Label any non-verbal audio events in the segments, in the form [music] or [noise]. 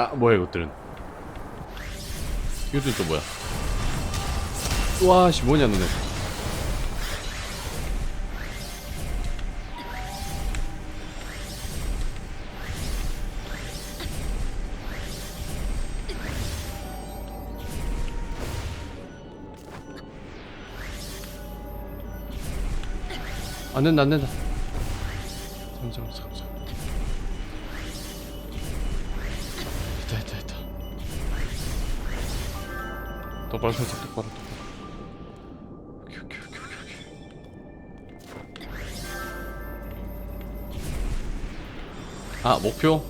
아 뭐야 이것들은? 이것들은 또 뭐야? 와씨 뭐냐 너네. 안 된다 안 된다. 잠깐 잠 똑바로 살짝 똑바로 똑바로 오케이 오케이 오케이 오케이 오케이. 아 목표?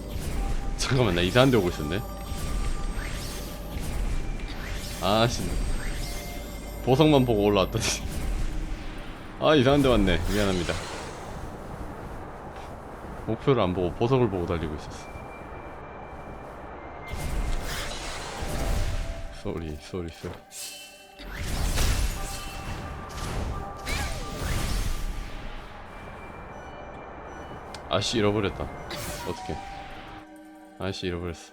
잠깐만 나 이상한 데 오고 있었네. 아씨. 보석만 보고 올라왔더니. 아 이상한 데 왔네. 미안합니다. 목표를 안 보고 보석을 보고 달리고 있었어 쏘리 쏘리 쏘리 아씨 잃어버렸다. 어떻게 아씨 잃어버렸어.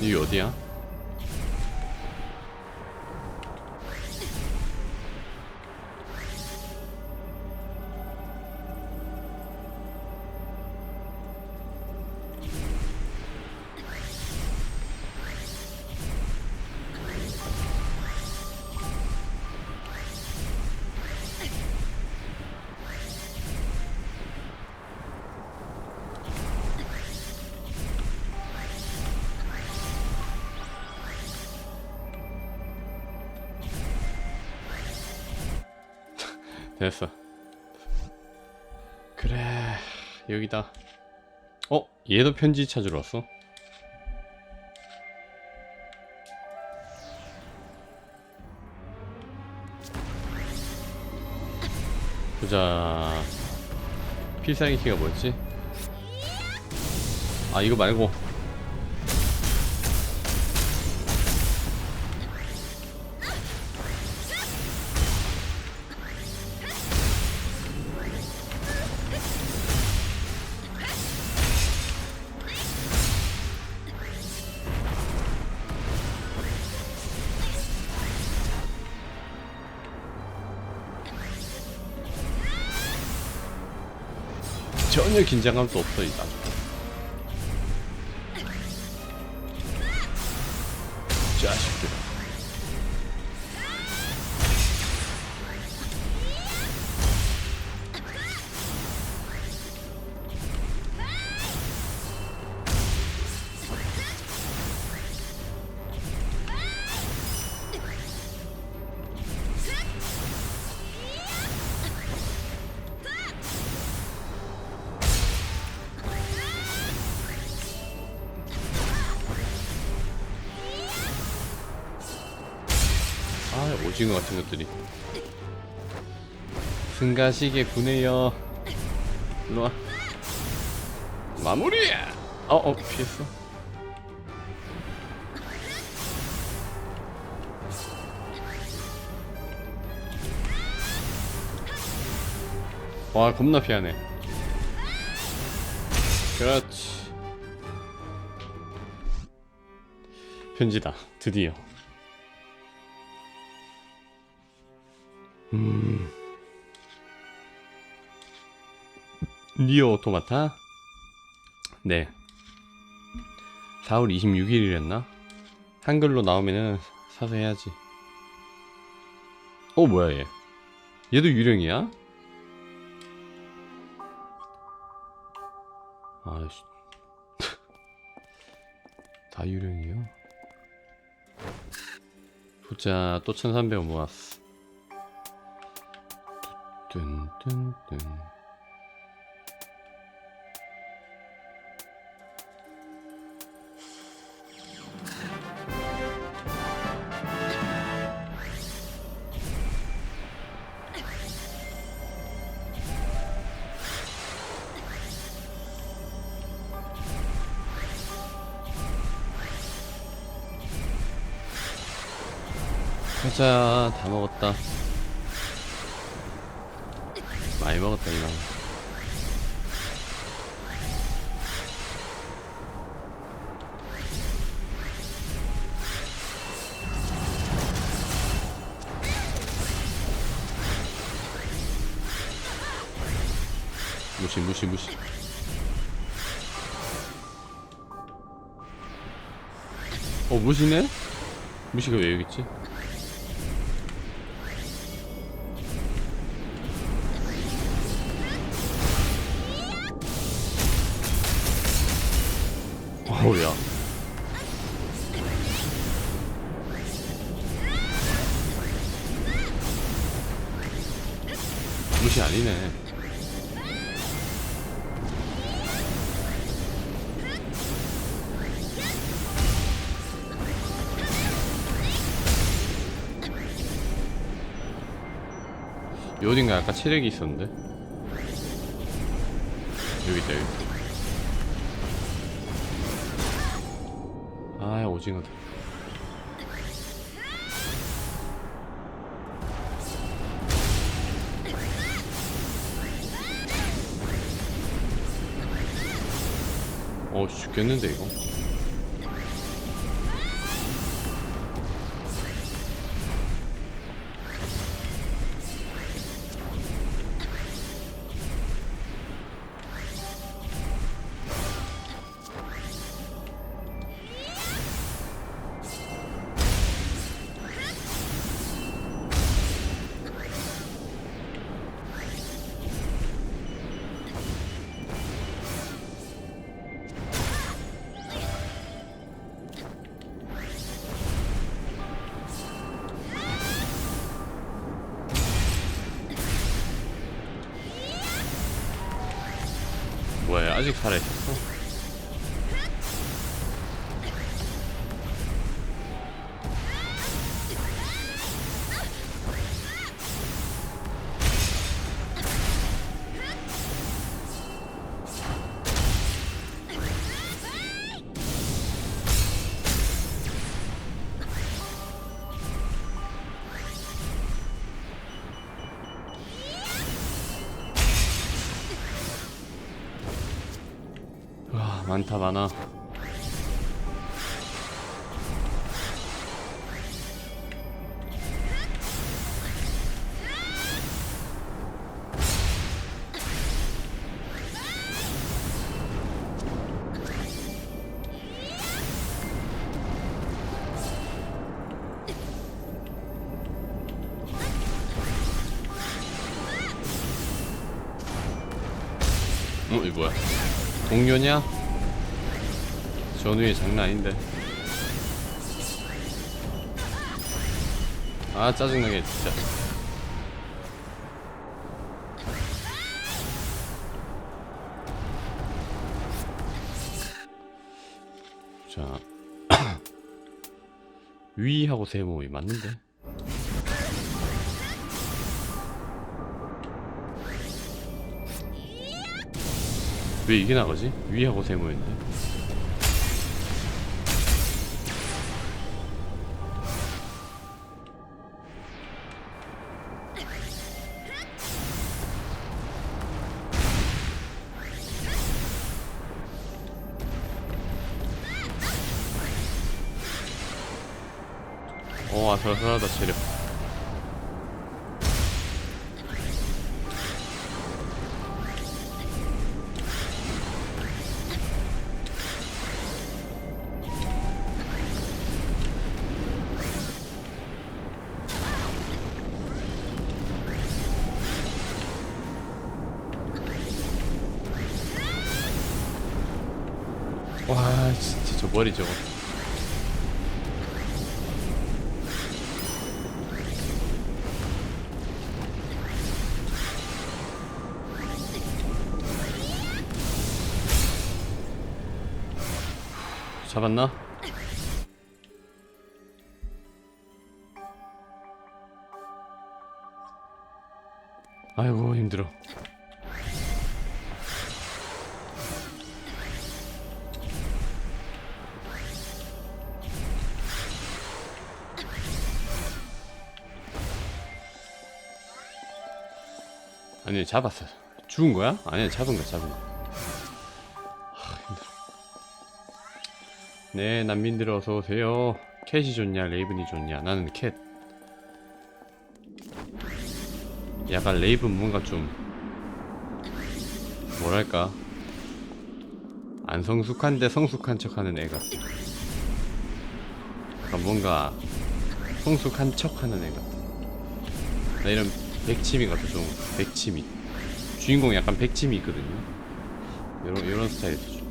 이게 어디야? 됐어. 그래, 여기다. 어? 얘도 편지 찾으러 왔어? 보자. 필살기 키가 뭐였지? 아, 이거 말고. 긴장감도 없어, 이 남. 자식 오징어 같은 것들이. 승가시계 구네요. 일로와. 마무리! 어, 어, 피했어. 와, 겁나 피하네. 그렇지. 편지다. 드디어. 음. 니어 오토마타? 네. 4월 26일이랬나? 한글로 나오면은 사서 해야지. 어, 뭐야, 얘. 얘도 유령이야? 아씨. [laughs] 다 유령이요? 보자, 또 1300원 모았어. 뚠뚠뚠 가자 다 먹었다 많이 먹었다 이거 무시 무시 무시 어 무시네? 무시가 왜 여기 있지? 어딘가 아까 체력이 있었는데? 여기 있다 여기 아 오징어다. 어 죽겠는데 이거 아직 살아있었어? 많다 많아 어 동료냐? 전우의 장난 아닌데. 아 짜증나게 진짜. 자 [clears throat] 위하고 세모이 맞는데? 왜 이게 나가지? 위하고 세모인데 어 아슬아슬하다 체력. 와 진짜 저 머리 저거 잡았나? 아이고 힘들어 아니 잡았어 죽은 거야? 아니야 잡은 거야 잡은 거 네 난민들 어서 오세요. 캣이 좋냐 레이븐이 좋냐? 나는 캣. 약간 레이븐 뭔가 좀 뭐랄까? 안 성숙한데 성숙한 척하는 애가. 그러니까 뭔가 성숙한 척하는 애가. 나 이런 백치미 같아 좀 백치미. 주인공 약간 백치미 있거든요. 요런 요런 스타일이죠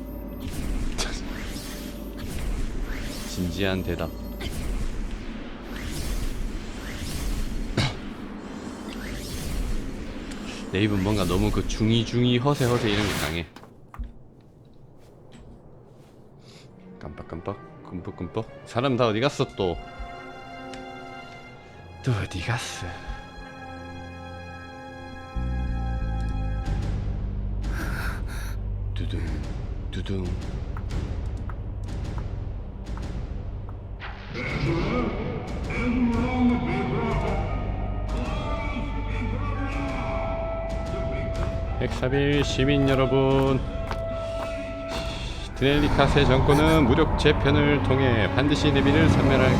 진지한 대답. [coughs] 내 입은 뭔가 너무 그 중이 중이 허세 허세 이런 게 강해. 깜빡깜빡 끔뻑끔뻑. 사람 다 어디 갔어 또? 또 어디 갔어? 두둥 두둥 엑사빌 시민 여러분. 드넬리카스의 정권은 무력 재편을 통해 반드시 내비를 섬멸할 도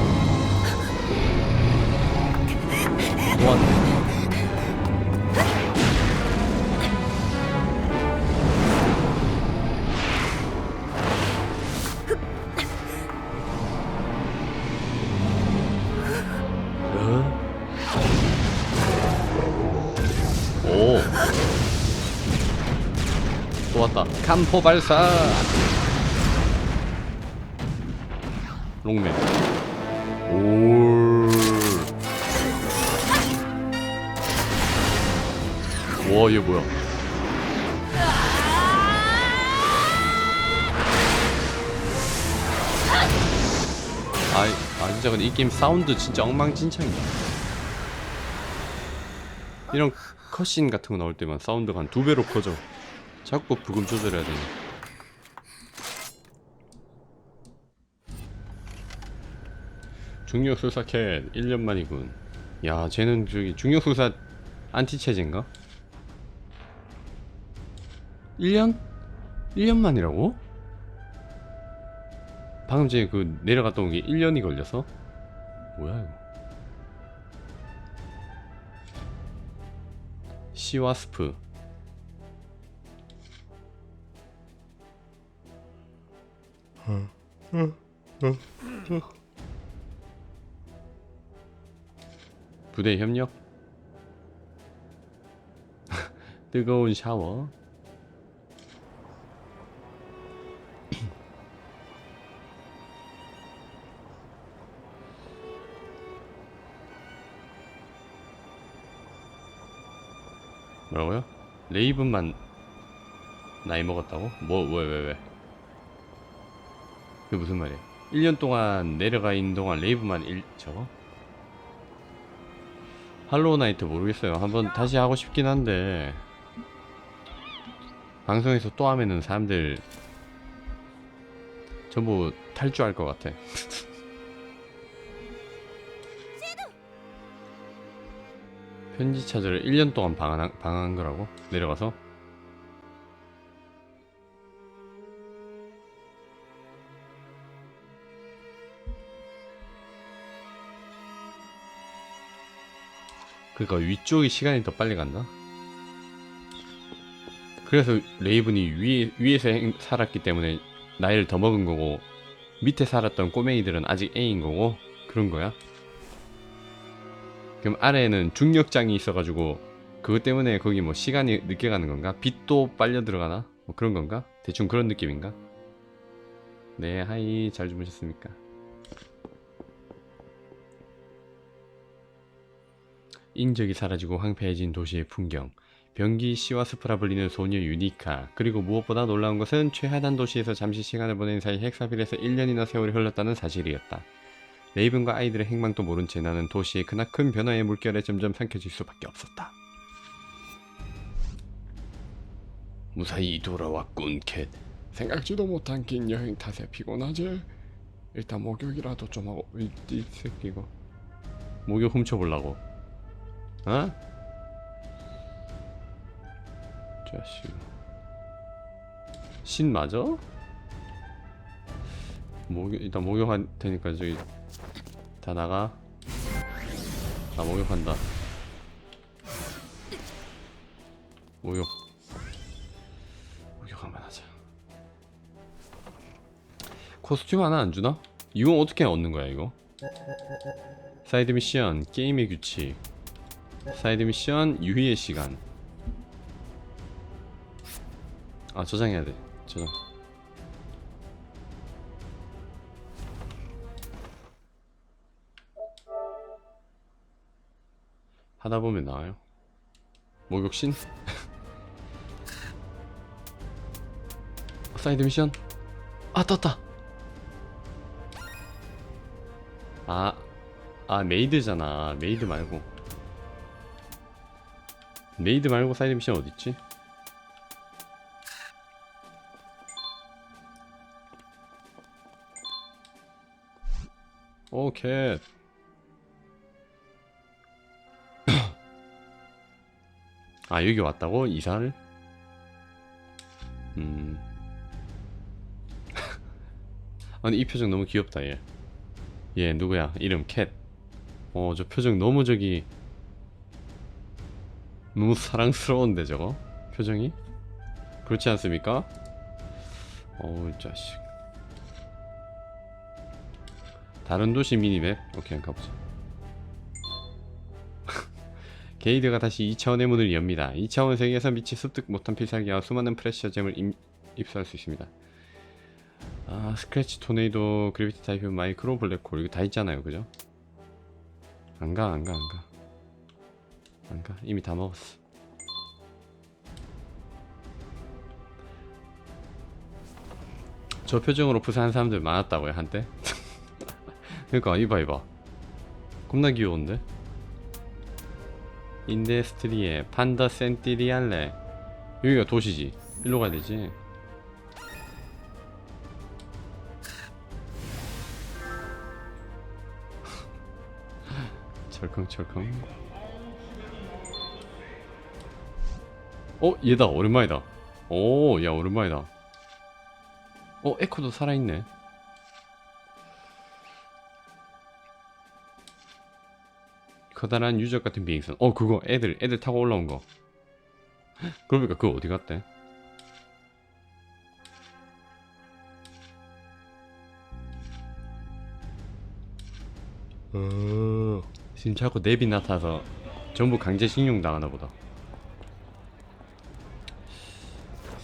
간포 발사. 롱맨. 올. 와, 얘 뭐야? 아이, 아 진짜 근데 이 게임 사운드 진짜 엉망진창이야. 이런 컷신 같은 거 나올 때만 사운드가 한 두 배로 커져. 자꾸 부금 조절해야 되니. 중력술사 캣 1년 만이군. 야, 쟤는 저기 중력술사 안티체제인가? 1년? 1년 만이라고? 방금 전에 그 내려갔다 온 게 1년이 걸려서? 뭐야 이거? 시와스프 부대 협력 [laughs] 뜨거운 샤워 [clears throat] 뭐라고요? 레이븐만 나이 먹었다고? 뭐, 왜, 왜, 왜? 그게 무슨 말이야? 1년 동안 내려가 있는 동안 레이브만 1, 저거? 할로우 나이트 모르겠어요. 한번 다시 하고 싶긴 한데. 방송에서 또 하면은 사람들 전부 탈주할 것 같아. [laughs] 편지 차지를 1년 동안 방한, 방한 거라고? 내려가서? 그니까 위쪽이 시간이 더 빨리 간다? 그래서 레이븐이 위, 위에서 행- 살았기 때문에 나이를 더 먹은 거고 밑에 살았던 꼬맹이들은 아직 애인 거고 그런 거야? 그럼 아래에는 중력장이 있어가지고 그것 때문에 거기 뭐 시간이 늦게 가는 건가? 빛도 빨려 들어가나? 뭐 그런 건가? 대충 그런 느낌인가? 네, 하이 잘 주무셨습니까? 인적이 사라지고 황폐해진 도시의 풍경 병기 씨와 스프라 불리는 소녀 유니카 그리고 무엇보다 놀라운 것은 최하단 도시에서 잠시 시간을 보낸 사이 헥사빌에서 1년이나 세월이 흘렀다는 사실이었다. 레이븐과 아이들의 행방도 모른 채 나는 도시의 크나큰 변화의 물결에 점점 삼켜질 수밖에 없었다. 무사히 돌아왔군 캣. 생각지도 못한 긴 여행 탓에 피곤하지? 일단 목욕이라도 좀 하고 이, 이 새끼 이거 목욕 훔쳐보려고 어? 자식 신 맞아? 목욕 일단 목욕할 테니까 저기 다 나가 나 목욕한다 목욕 목욕 한번 하자 코스튬 하나 안 주나? 이건 어떻게 얻는 거야 이거? 사이드 미션 게임의 규칙 사이드 미션 유희의 시간. 아 저장해야 돼. 저장. 하다 보면 나와요. 목욕신? [laughs] 사이드 미션? 아 떴다. 아, 아 메이드잖아. 메이드 말고 메이드 말고 사이드 미션 어딨지? 오케이 [coughs] 아 여기 왔다고? 이사를? 음 [laughs] 아니 이 표정 너무 귀엽다 얘. 얘 누구야? 이름 캣. 어저 표정 너무 저기 너무 사랑스러운데 저거 표정이 그렇지 않습니까? 어우 이 자식. 다른 도시 미니맵 오케이 가보자. [laughs] 게이드가 다시 2차원의 문을 엽니다. 2차원 세계에서 미치 습득 못한 필살기와 수많은 프레셔잼을 임- 입수할 수 있습니다. 아 스크래치 토네이도 그래비티 타입 마이크로 블랙홀 이거 다 있잖아요 그죠? 안가 안가 안가 안가 이미 다 먹었어. 저 표정으로 부산한 사람들 많았다고요 한때? [laughs] 그러니까 이봐 이봐. 겁나 귀여운데? 인데스트리에 판더 센티리알레. 여기가 도시지. 일로 가야 되지. [laughs] 철컹철컹 어? 얘다. 오랜만이다. 오야 오랜만이다. 어 에코도 살아있네. 커다란 유적 같은 비행선. 어 그거. 애들 애들 타고 올라온 거. [gasps] 그러니까 그거 어디 갔대? 어... 지금 자꾸 냅이 나타서 전부 강제징용 당하나 보다.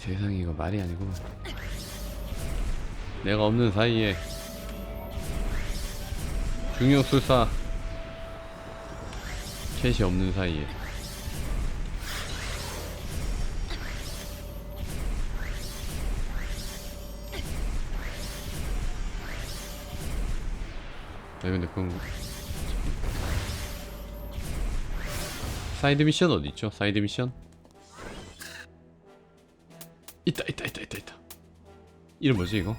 세상에 이거 말이 아니고 내가 없는 사이에 중요술사 캣이 없는 사이에 아 근데 그건 사이드 미션 어디 있죠? 사이드 미션? 있다 있다 있다 있다 있다. 이름 뭐지 이거?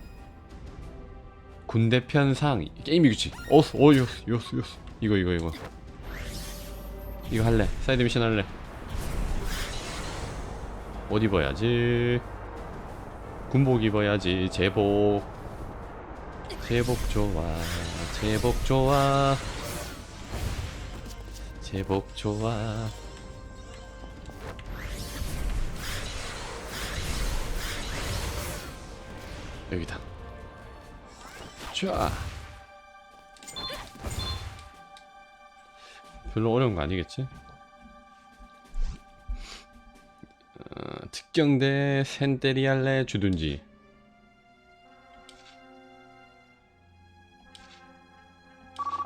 군대 편 상 게임이 규칙. 어스 어 요스 요스 요스 이거 이거 이거 이거 할래. 사이드 미션 할래. 옷 입어야지. 군복 입어야지. 제복. 제복 좋아. 제복 좋아. 제복 좋아. 여기다. 쫙. 별로 어려운 거 아니겠지? 어, 특경대 센테리알레 주둔지.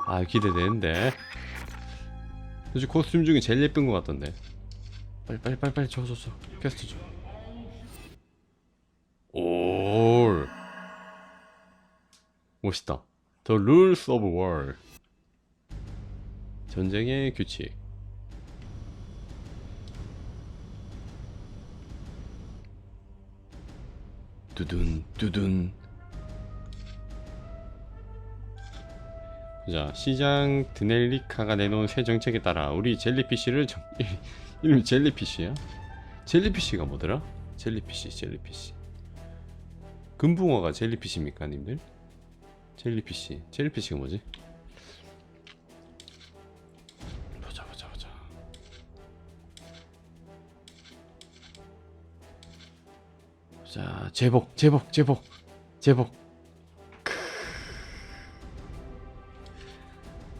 아 기대되는데. 요즘 코스튬 중에 제일 예쁜 것 같던데. 빨리 빨리 빨리 빨리 줘. 퀘스트 줘. 멋있다. The Rules of War. 전쟁의 규칙. 두둔 두둔. 자, 시장 드넬리카가 내놓은 새 정책에 따라 우리 젤리피쉬를 정... [laughs] 이름이 젤리피쉬야? 젤리피쉬가 뭐더라? 젤리피쉬, 젤리피쉬. 금붕어가 젤리피쉬입니까, 님들? 젤리피쉬 젤리피쉬가 뭐지? 보자 보자 보자. 자 제복 제복 제복 제복.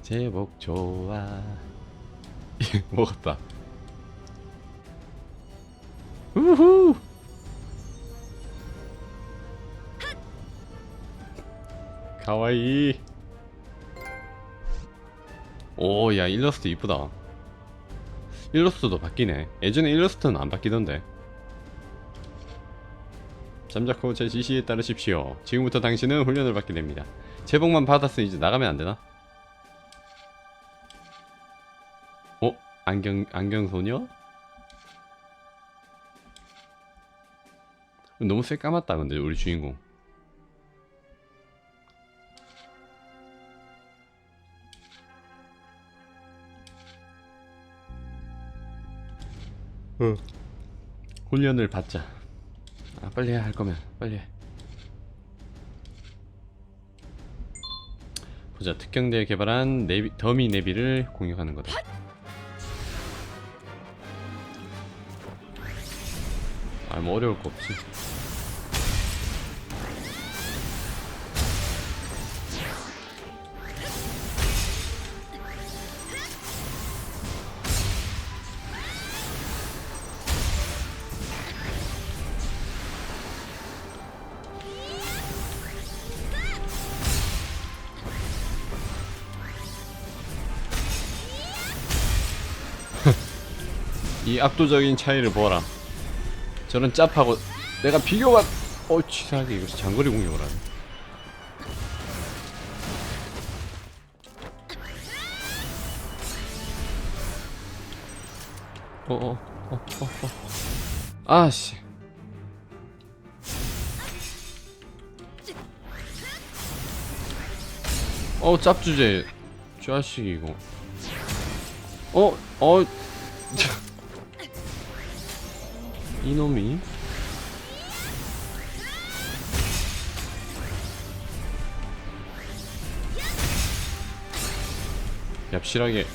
제복 좋아. [laughs] 먹었다. 우후! 가와이. 오야 일러스트 이쁘다. 일러스트도 바뀌네. 예전에 일러스트는 안 바뀌던데. 잠자코 제 지시에 따르십시오. 지금부터 당신은 훈련을 받게 됩니다. 제복만 받았으니 이제 나가면 안 되나? 어? 안경 안경 소녀? 너무 쎄 까맣다 근데 우리 주인공 어. 훈련을 받자. 아 빨리 해할 거면. 빨리 해. 보자. 특경대에 개발한 내비, 더미 내비를 공격하는 거다. 아 뭐 어려울 거 없지 이 압도적인 차이를 보아라 저는 짭하고 내가 비교가 어 치사하게 이거 장거리 공격을 하네 어어어어어 어, 어, 어. 아씨 어 짭주제 이거 어? 어? [laughs] 이놈이. 얍실하게.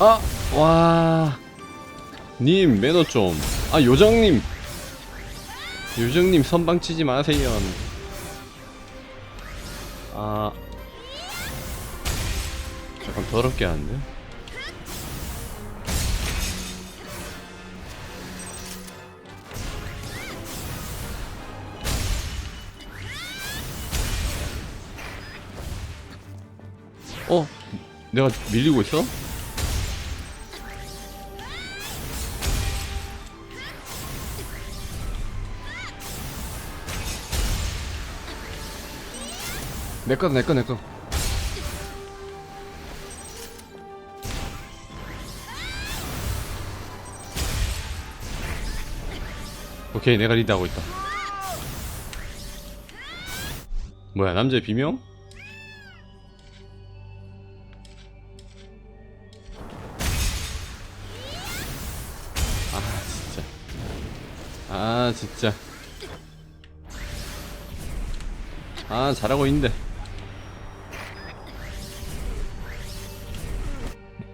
아! 와... 님 매너 좀 아 요정님. 요정님 선방 치지 마세요. 아... 약간 더럽게 하는데? 어? 내가 밀리고 있어? 내꺼 내꺼 내꺼 오케이 내가 리드하고 있다 뭐야 남자의 비명? 아 진짜. 아 잘하고 있는데.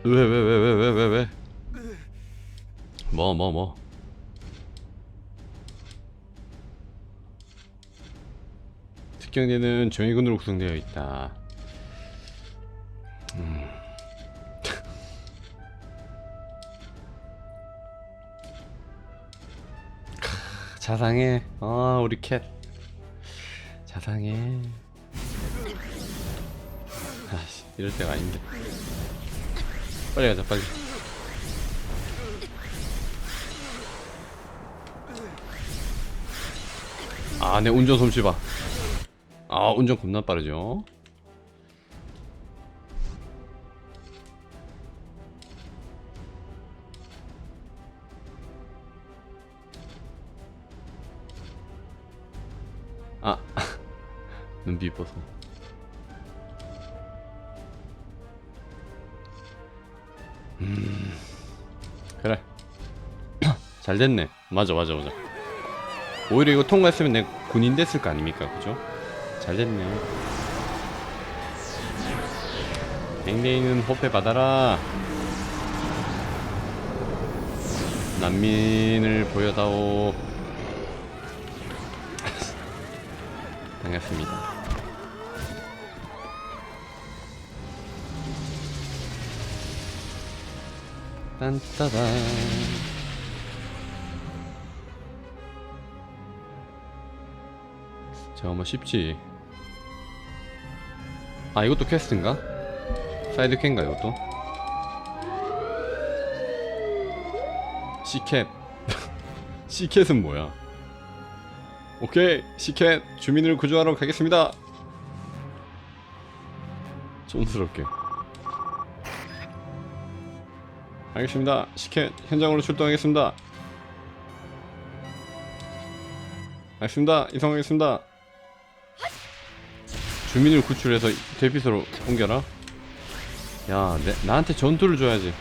왜 왜 왜 왜 왜 왜왜? 뭐 뭐 뭐? 특경대는 정예군으로 구성되어 있다 자상해. 아 우리 캣. 자상해. 아씨 이럴 때가 아닌데. 빨리 가자 빨리. 아내 운전 솜씨 봐아 운전 겁나 빠르죠 눈빛 보소 음. 그래. [clears throat] 잘 됐네. 맞아 맞아 맞아. 오히려 이거 통과했으면 내가 군인 됐을 거 아닙니까 그죠? 잘 됐네. 댕댕이는 호패 받아라. 난민을 보여다오. [laughs] 반갑습니다 딴따단 잠깐만 뭐 쉽지. 아 이것도 퀘스트인가? 사이드 퀘인가 이것도? 시캣. [laughs] 시캣은 뭐야? 오케이 시캣. 주민을 구조하러 가겠습니다. 촌스럽게 알겠습니다. 시캣 현장으로 출동하겠습니다. 알겠습니다. 이송하겠습니다. 주민을 구출해서 대피소로 옮겨라. 야 내, 나한테 전투를 줘야지.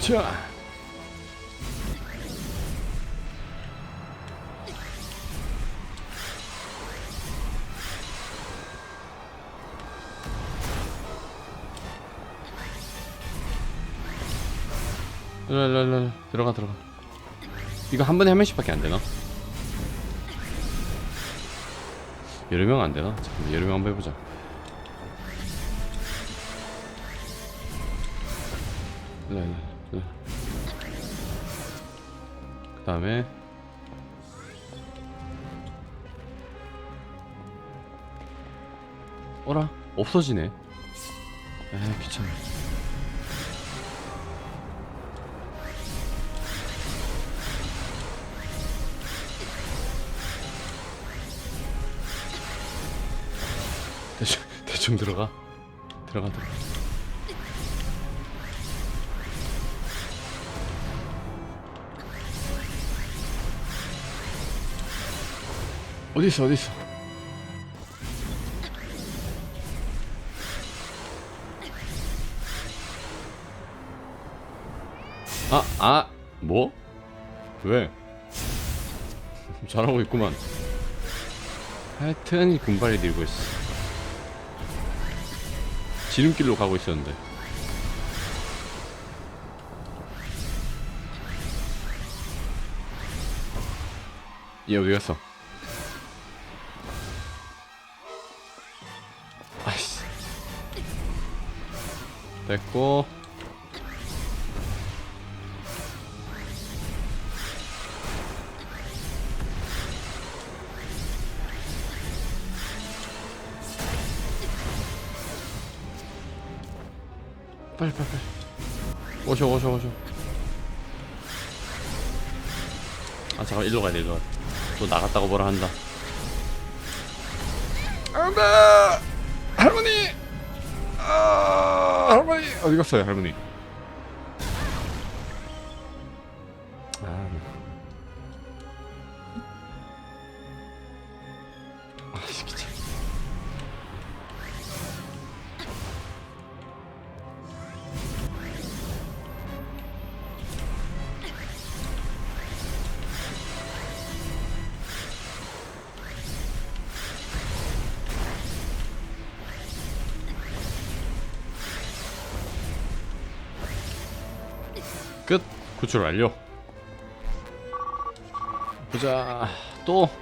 자 랄랄랄 들어가 들어가 이거 한 번에 한 명씩밖에 안 되나? 여러 명 안 되나? 잠깐 여러 명 한번 해보자. 랄랄 그 다음에 어라 없어지네. 에 귀찮아. 대충 들어가 들어가 들어가 어디 있어 아, 아, 뭐? 왜? [laughs] 잘하고 있구만. 하여튼 군발이 들고 있어. 지름길로 가고 있었는데. 얘 어디 갔어? 됐고. 오셔 오셔 오셔 아 잠깐 일로 가야 돼 일로. 또 나갔다고 뭐라 한다. 안돼! 할머니! 아 할머니! 어디 갔어요 할머니 구출 완료. 보자. 또? 깨요